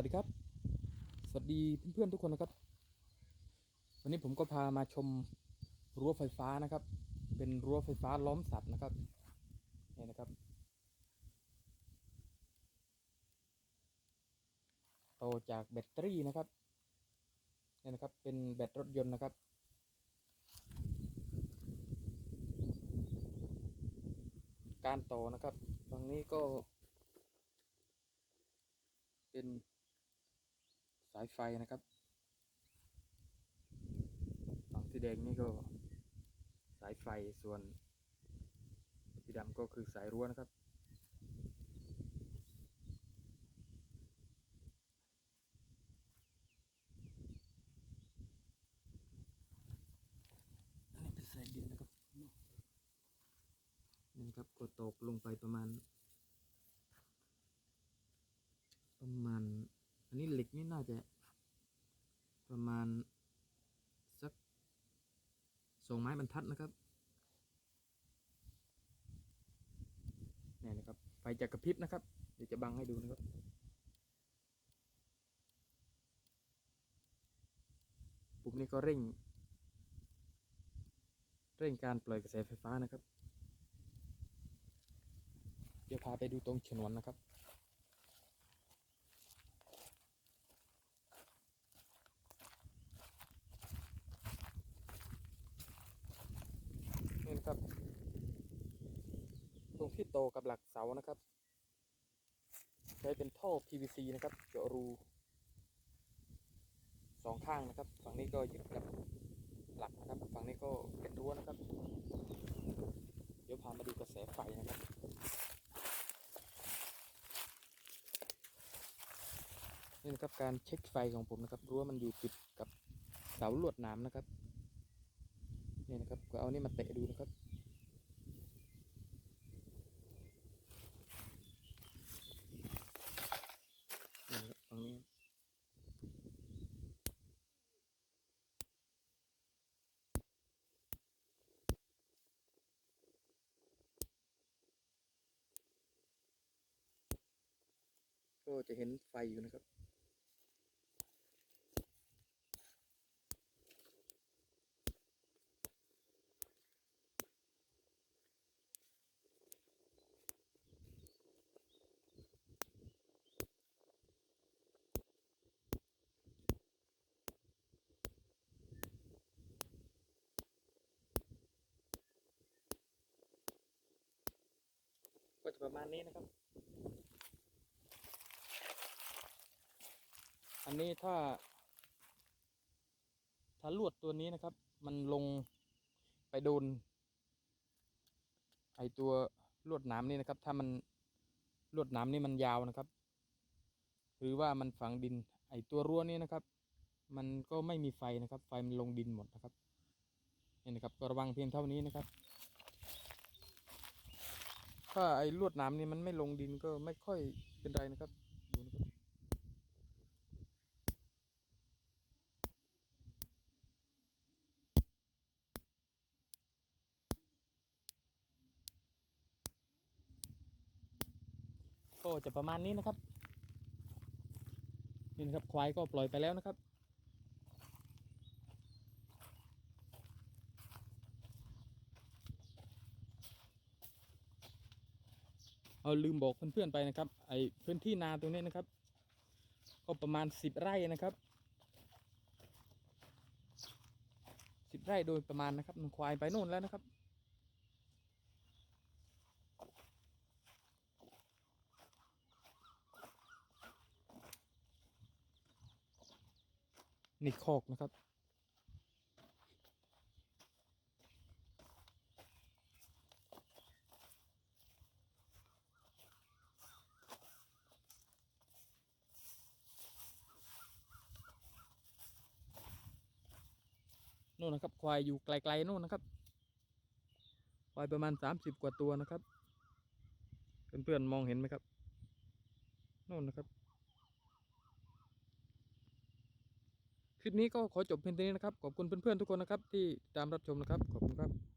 วัสดีครับ สวัสดีเพื่อนๆทุกคนนะครับ วันนี้ผมก็พามาชมรั้วไฟฟ้านะครับ เป็นรั้วไฟฟ้าล้อมสัตว์นะครับนี่นะครับโตจากแบตเตอรี่นะครับนี่นะครับ เป็นแบตรถยนต์นะครับการต่อนะครับฝั่งนี้ก็เป็นายไฟนะครับฝั่งสีแดงนี่ก็สายไฟส่วนสีดำก็คือสายรั้วนะครับ อันนี้เป็นสายดินนะครับนี่นครับก็ตกลงไปประมาณ ประมาณ อันนี้เหล็กนี่น่าจะประมาณสักสองไม้บรรทัดนะครับนี่นะครับไฟจะกระพริบนะครับ เดี๋ยวจะบังให้ดูนะครับปุ่มนี้ก็เร่ง เร่งการปล่อยกระแสไฟฟ้านะครับ เดี๋ยวพาไปดูตรงฉนวนนะครับ นี่นะครับ ตรง ที่โตกับหลักเสานะครับ ใช้เป็นท่อ PVC นะครับ เจาะรูสองข้างนะครับ ฝั่งนี้ก็ยึดกับหลักนะครับ ฝั่งนี้ก็เป็นรั้วนะครับ เดี๋ยวพามาดูกระแสไฟนะครับนี่นะครับการเช็คไฟของผมนะครับรั้วมันอยู่ติดกับเสาลวดนามนะครับนี่นะครับก็เอานี่มาเตะดูนะครับ นี่นะครับตรงนี้ ก็จะเห็นไฟอยู่นะครับ ก็จะประมาณนี้นะครับ อันนี้ถ้า ถ้าลวดตัวนี้นะครับ มันลงไปโดน ไอตัวลวดหนามนี่นะครับ ถ้ามันลวดหนามนี่มันยาวนะครับ หรือว่ามันฝังดิน ไอตัวรั้วนี่นะครับ มันก็ไม่มีไฟนะครับ ไฟมันลงดินหมดนะครับนี่นะครับก็ระวังเพียงเท่านี้นะครับ ถ้าไอ้ลวดหนามนี่มันไม่ลงดินก็ไม่ค่อยเป็นไรนะครับดูนะครับ ก็จะประมาณนี้นะครับ นี่นะครับควายก็ปล่อยไปแล้วนะครับ เอาลืมบอกเพื่อนๆไปนะครับ ไอพื้นที่นาตรงนี้นะครับ ก็ประมาณสิบไร่นะครับสิบไร่โดยประมาณนะครับมันควายไปโน่นแล้วนะครับ นี่คอกนะครับ นู่นนะครับ ควายอยู่ไกลๆนู่นนะครับ ควายประมาณสามสิบกว่าตัวนะครับ เพื่อนๆมองเห็นไหมครับ นู่นนะครับ คลิปนี้ก็ขอจบเพียงเท่านี้นะครับ ขอบคุณเพื่อนๆทุกคนนะครับที่ตามรับชมนะครับ ขอบคุณครับ